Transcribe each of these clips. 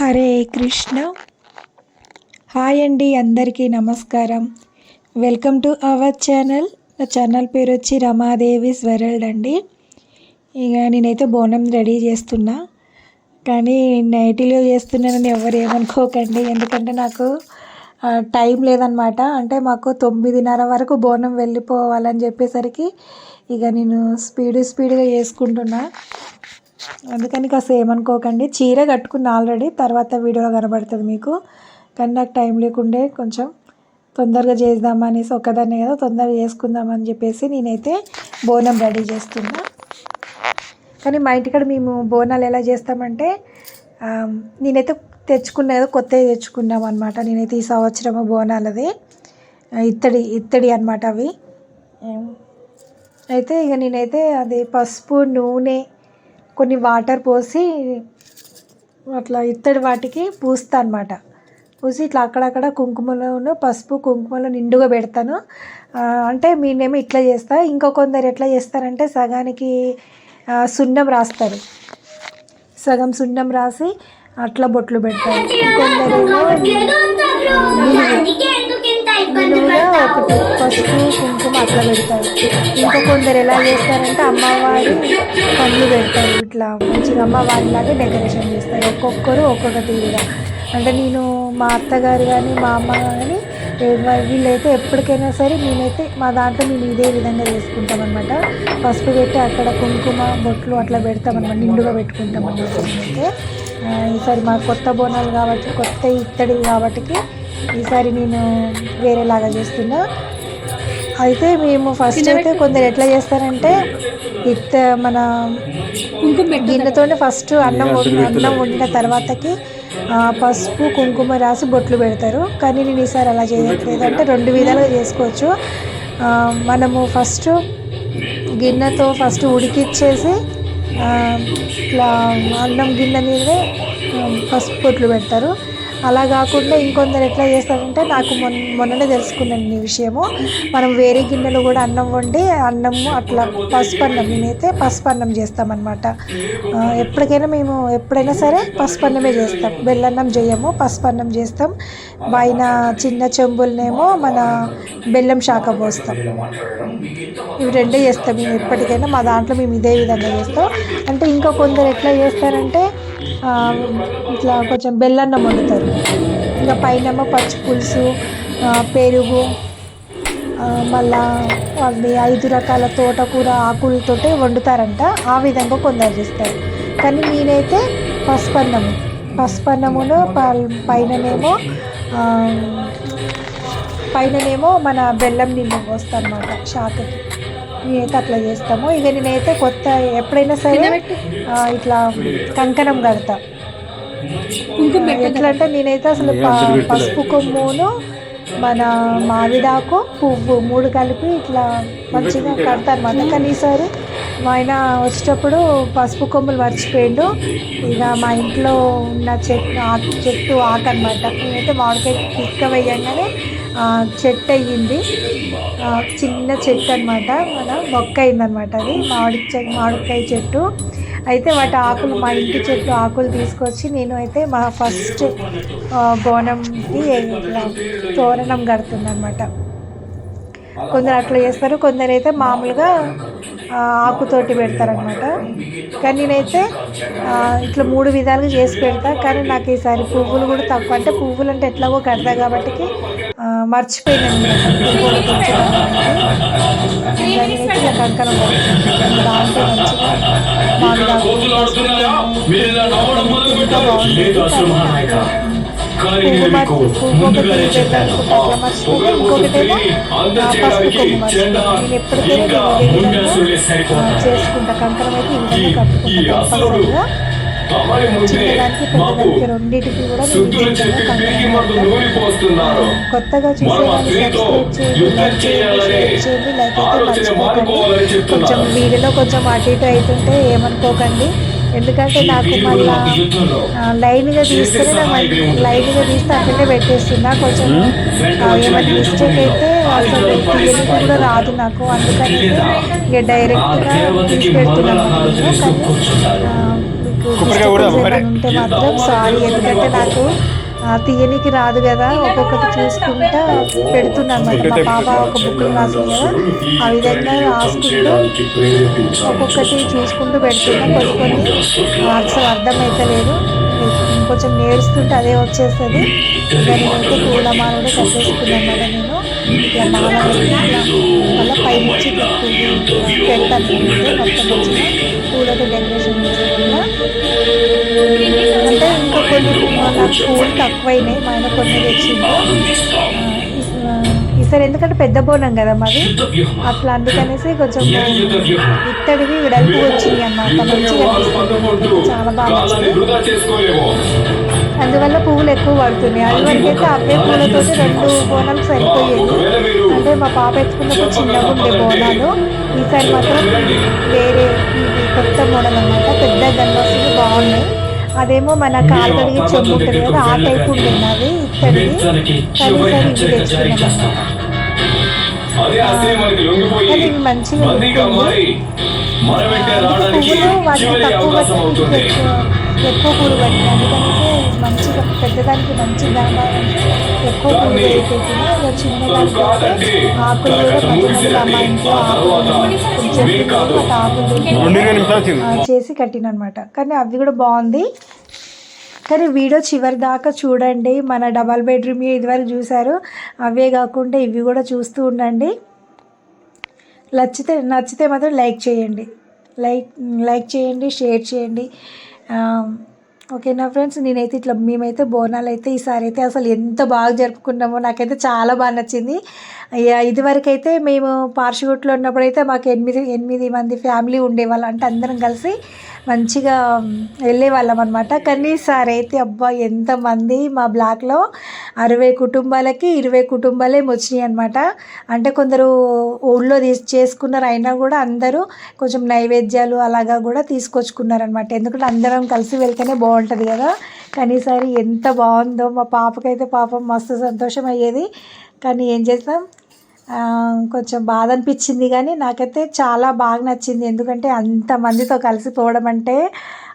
Hare Krishna. Hi అండి అందరికీ నమస్కారం. Welcome to our channel. నా ఛానల్ పేరు వచ్చి రమాదేవి స్వరల్డ్ అండి. ఇక నేనైతే బోనం రెడీ చేస్తున్నా. కానీ నైటీలో చేస్తున్నానని ఎవరు ఏమనుకోకండి. ఎందుకంటే నాకు టైం లేదనమాట అంటే మాకు తొమ్మిదిన్నర వరకు బోనం వెళ్ళిపోవాలని చెప్పేసరికి ఇక నేను స్పీడ్ స్పీడ్గా చేసుకుంటున్నా. అందుకని కాస్త ఏమనుకోకండి. చీర కట్టుకున్న ఆల్రెడీ తర్వాత వీడియోలో కనబడుతుంది మీకు. కానీ నాకు టైం లేకుండే కొంచెం తొందరగా చేద్దామనేసి ఒకదాన్ని కదా తొందరగా చేసుకుందామని చెప్పేసి నేనైతే బోనం రెడీ చేస్తున్నా. కానీ మా ఇంటికాడ మేము బోనాలు ఎలా చేస్తామంటే నేనైతే తెచ్చుకున్నా కదా కొత్తవి తెచ్చుకున్నాం అనమాట నేనైతే ఈ సంవత్సరం బోనాలది. ఇత్తడి ఇత్తడి అనమాట అవి. అయితే ఇక నేనైతే అది పసుపు నూనె కొన్ని వాటర్ పోసి అట్లా ఇత్తడి వాటికి పూస్తా అనమాట పూసి ఇట్లా అక్కడక్కడ కుంకుమలోను పసుపు కుంకుమలో నిండుగా పెడతాను. అంటే మీనేమో ఇట్లా చేస్తా. ఇంకో కొందరు ఎట్లా చేస్తారంటే సగానికి సున్నం రాస్తారు. సగం సున్నం రాసి అట్లా బొట్లు పెడతారు. కొందరేమో నిలువుగా ఒకటి. పసుపు కుంకుమ అట్లా పెడతారు. ఇంకా కొందరు ఎలా చేస్తారంటే అమ్మవారి పండ్లు పెడతారు. ఇట్లా మంచిగా అమ్మవారిలాగే డెకరేషన్ చేస్తారు. ఒక్కొక్కరు ఒక్కొక్క తీరుగా. అంటే నేను మా అత్తగారు కానీ మా అమ్మ కానీ వీళ్ళైతే ఎప్పటికైనా సరే మేమైతే మా దాంట్లో మేము ఇదే విధంగా చేసుకుంటాం అనమాట పసుపు పెట్టి అక్కడ కుంకుమ బొట్లు అట్లా పెడతాం అనమాట నిండుగా పెట్టుకుంటాం అన్నమాట. ఈసారి మా కొత్త బోనాలు కాబట్టి కొత్త ఇత్తడి కాబట్టి ఈసారి నేను వేరేలాగా చేస్తున్నా. అయితే మేము ఫస్ట్ అయితే కొందరు ఎట్లా చేస్తారంటే ఇత్త మన గిన్నెతోనే ఫస్ట్ అన్నం వండి అన్నం వండిన తర్వాతకి ఆ, పసుపు కుంకుమ రాసి బొట్లు పెడతారు. కానీ నేను ఈసారి అలా చేయట్లేదు. అంటే రెండు విధాలుగా చేసుకోవచ్చు. ఆ, మనము ఫస్ట్ గిన్నెతో ఫస్ట్ ఉడికిచ్చేసి ఆ, ఇట్లా అన్నం గిన్నె మీదే పసుపు బొట్లు పెడతారు. అలా కాకుండా ఇంకొందరు ఎట్లా చేస్తారంటే నాకు మొన్న మొన్ననే తెలుసుకున్నాను ఈ విషయము. మనం వేరే గిన్నెలో కూడా అన్నం వండి అన్నము అట్లా పసుపు అన్నం నేనైతే పసుపు అన్నం చేస్తామన్నమాట ఎప్పటికైనా మేము ఎప్పుడైనా సరే పసుపు అన్నమే చేస్తాం. బెల్లన్నం చేయము పసుపు అన్నం చేస్తాం. పైన చిన్న చెంబులనేమో మన బెల్లం శాఖ పోస్తాం. ఇవి రెండే చేస్తాం. మేము ఎప్పటికైనా మా దాంట్లో మేము ఇదే విధంగా చేస్తాం. అంటే ఇంకా కొందరు ఎట్లా చేస్తారంటే ఇట్లా కొంచెం బెల్లన్నం వండుతారు. ఇంకా పైన పచ్చి పులుసు పెరుగు మళ్ళా అవి ఐదు రకాల తోటకూర ఆకులతోటే వండుతారంట. ఆ విధంగా కొందరు చేస్తారు. కానీ నేనైతే పసుపన్నము. పసుపన్నమును ప- పైననేమో పైననేమో మన బెల్లం నీళ్ళు పోస్తాను అన్నమాట షాకుకి నేనైతే అట్లా చేస్తాము. ఇక నేనైతే కొత్త ఎప్పుడైనా సరే ఇట్లా కంకణం కడతా. ఎట్లా అంటే నేనైతే అసలు ప- పసుపు కొమ్మును మన మామిడాకు పువ్వు మూడు కలిపి ఇట్లా మంచిగా కడతా అనమాట కానీ ఈసారి మా ఆయన వచ్చేటప్పుడు పసుపు కొమ్ములు మర్చిపోయిండు. ఇక మా ఇంట్లో ఉన్న చెట్టు ఆకు చెట్టు ఆకు అనమాట నేనైతే మామిడికాయ పిక్క వేయంగానే చెట్టు అయ్యింది చిన్న చెట్టు అనమాట మన మొక్క అయిందనమాట అది. మామిడి చెట్టు మామిడికాయ చెట్టు. అయితే వాటి ఆకులు మా ఇంటి చెట్టు ఆకులు తీసుకొచ్చి నేను అయితే మా ఫస్ట్ బోనంకి ఇట్లా తోరణం కడుతుందనమాట కొందరు అట్లా చేస్తారు. కొందరు అయితే మామూలుగా ఆకుతోటి పెడతారనమాట కానీ నేనైతే ఇట్లా మూడు విధాలుగా చేసి పెడతా. కానీ నాకు ఈసారి పువ్వులు కూడా తక్కువ. అంటే పువ్వులు అంటే ఎట్లాగో కడతా కాబట్టి ఇంకా నేనైతే ఇలా కంకణం. దాంట్లో మంచిగా మామిడాకు ఇంకా మర్చిపోతే ఇంకొకటేమో పసుపు కొమ్ము నేను ఎప్పటికైనా చేసుకుంటా కంకణం అయితే విధంగా కట్టుకుంటా కంపల్సరీగా చిన్నదానికి పెద్దదానికి రెండింటికి కూడా నేను ఇదే విధంగా కంకణం కడతా. కొత్తగా చూసేవాళ్ళు సబ్స్క్రైబ్ చేయండి లైక్ చేయండి షేర్ చేయండి లైక్ అయితే మర్చిపోకండి కొంచెం అటు ఇటు అవుతుంటే ఏమనుకోకండి. ఎందుకంటే నాకు మళ్ళా లైన్గా మళ్ళీ లైన్గా తీస్తే అక్కడే పెట్టేస్తున్నా. కొంచెం ఏమైనా మిస్టేక్ అయితే అసలు తీయడానికి కూడా రాదు నాకు. అందుకని ఇక డైరెక్ట్గా తీసి పెడుతున్నాను మీకు ఉంటే మాత్రం సారీ ఎందుకంటే నాకు తీయనికి రాదు కదా ఒక్కొక్కటి చూసుకుంటా పెడుతున్నాను అనమాట మా పాప ఒక బుక్ రాసింది కదా ఆ విధంగా రాసుకుంటూ ఒక్కొక్కటి చూసుకుంటూ పెడుతున్నా. కొన్ని కొన్ని అసలు అర్థమైతలేదు. కొంచెం నేర్చుకుంటే అదే వచ్చేస్తుంది. దాని అయితే పూల మాల కూడా కట్టేసుకున్నాను కదా నేను. ఇట్లా మాల మళ్ళీ పైనుంచి పువ్వు పెడతాను మొత్తం మంచిగా నాకు పూలు తక్కువైనాయి మా ఆయన కొన్ని తెచ్చిండు. ఆ, ఈసారి ఎందుకంటే పెద్ద బోనం కదా మాది. అట్లా అందుకనేసి కొంచెం ఇత్తడివి వెడల్పు వచ్చింది అన్నమాట మంచిగా అనిపిస్తుంది చాలా బాగా అందువల్ల పువ్వులు ఎక్కువ పడుతున్నాయి అది వరకైతే అవే పూలతోటి రెండు బోనాలు సరిపోయేది. అంటే మా పాప ఎత్తుకున్నప్పుడు చిన్నగా ఉండే బోనాలు. ఈసారి మాత్రం వేరే కొత్త మోడల్ అన్నమాట. పెద్ద గన్వసులు బాగున్నాయి. అదేమో మన కాలు కడిగి చెంబు ఉంటుంది కదా ఆ టైప్ ఉండేది అది ఇత్తడిది కానీ ఇవి ఇవి మంచిగా పువ్వులు వాటికి తక్కువ ఎక్కువ పూలు పట్టినాయి అందుకనేసి మంచిగా పెద్దదానికి మంచి దానికంటే ఎక్కువ వేయి పెట్టిన ఇక చిన్నదానికి ఆకులు కూడా కొంతమంది మా ఇంట్లో ఆకులు ఆకులు చేసి కట్టిన అనమాట కానీ అవి కూడా బాగుంది. కానీ వీడియో చివరి దాకా చూడండి. మన డబల్ బెడ్రూమ్ ఇదివరకు చూసారు అవే కాకుండా ఇవి కూడా చూస్తూ ఉండండి. నచ్చితే నచ్చితే మాత్రం లైక్ చేయండి. లైక్ లైక్ చేయండి షేర్ చేయండి. Um, ఓకేనా ఫ్రెండ్స్ నేనైతే ఇట్లా మేమైతే బోనాలు అయితే ఈసారి అయితే అసలు ఎంత బాగా జరుపుకున్నామో నాకైతే చాలా బాగా నచ్చింది. అయ్యా ఇదివరకు అయితే మేము పార్షిగుట్లో ఉన్నప్పుడు అయితే మాకు ఎనిమిది ఎనిమిది మంది ఫ్యామిలీ ఉండేవాళ్ళు. అంటే అందరం కలిసి మంచిగా వెళ్ళేవాళ్ళం అనమాట కానీ సార్ అయితే అబ్బా ఎంతమంది మా బ్లాక్లో అరవై కుటుంబాలకి ఇరవై కుటుంబాలే వచ్చినాయి అనమాట అంటే కొందరు ఊళ్ళో తీసి చేసుకున్నారు అయినా కూడా అందరూ కొంచెం నైవేద్యాలు అలాగా కూడా తీసుకొచ్చుకున్నారనమాట ఎందుకంటే అందరం కలిసి వెళ్తేనే బాగుంటుంది కదా. కానీ ఈసారి ఎంత బాగుందో మా పాపకైతే పాపం మస్తు సంతోషం అయ్యేది కానీ ఏం చేస్తాం? కొంచెం బాధ అనిపించింది కానీ నాకైతే చాలా బాగా నచ్చింది. ఎందుకంటే అంతమందితో కలిసిపోవడం అంటే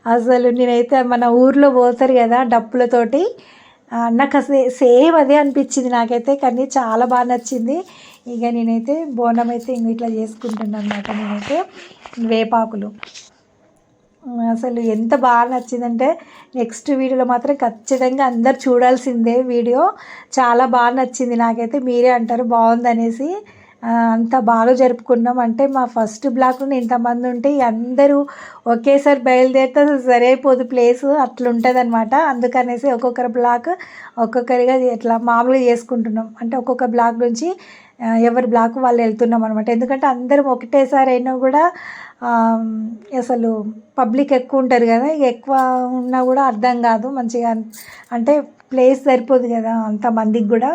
అసలు నేనైతే మన ఊర్లో పోతారు కదా డప్పులతోటి. నాకు అసలు సేమ్ అదే అనిపించింది నాకైతే కానీ చాలా బాగా నచ్చింది. ఇక నేనైతే బోనం అయితే ఇంక ఇట్లా చేసుకుంటున్నాను అనమాట నేనైతే. వేపాకులు. అసలు ఎంత బాగా నచ్చిందంటే నెక్స్ట్ వీడియోలో మాత్రం ఖచ్చితంగా అందరు చూడాల్సిందే వీడియో. చాలా బాగా నచ్చింది నాకైతే మీరే అంటారు బాగుందనేసి. అనేసి అంత బాగా జరుపుకున్నాం. అంటే మా ఫస్ట్ బ్లాక్లో ఇంతమంది ఉంటే అందరూ ఒకేసారి బయలుదేరితే సరైపోదు ప్లేస్ అట్లుంటుంది అనమాట అందుకనేసి ఒక్కొక్కరు బ్లాక్ ఒక్కొక్కరిగా ఇట్లా మామూలుగా చేసుకుంటున్నాం. అంటే ఒక్కొక్క బ్లాక్ నుంచి ఎవరి బ్లాక్ వాళ్ళు వెళ్తున్నాం అనమాట ఎందుకంటే అందరం ఒకటేసారి అయినా కూడా అసలు పబ్లిక్ ఎక్కువ ఉంటారు కదా. ఎక్కువ ఉన్నా కూడా అర్థం కాదు మంచిగా. అంటే ప్లేస్ సరిపోదు కదా అంతమందికి కూడా.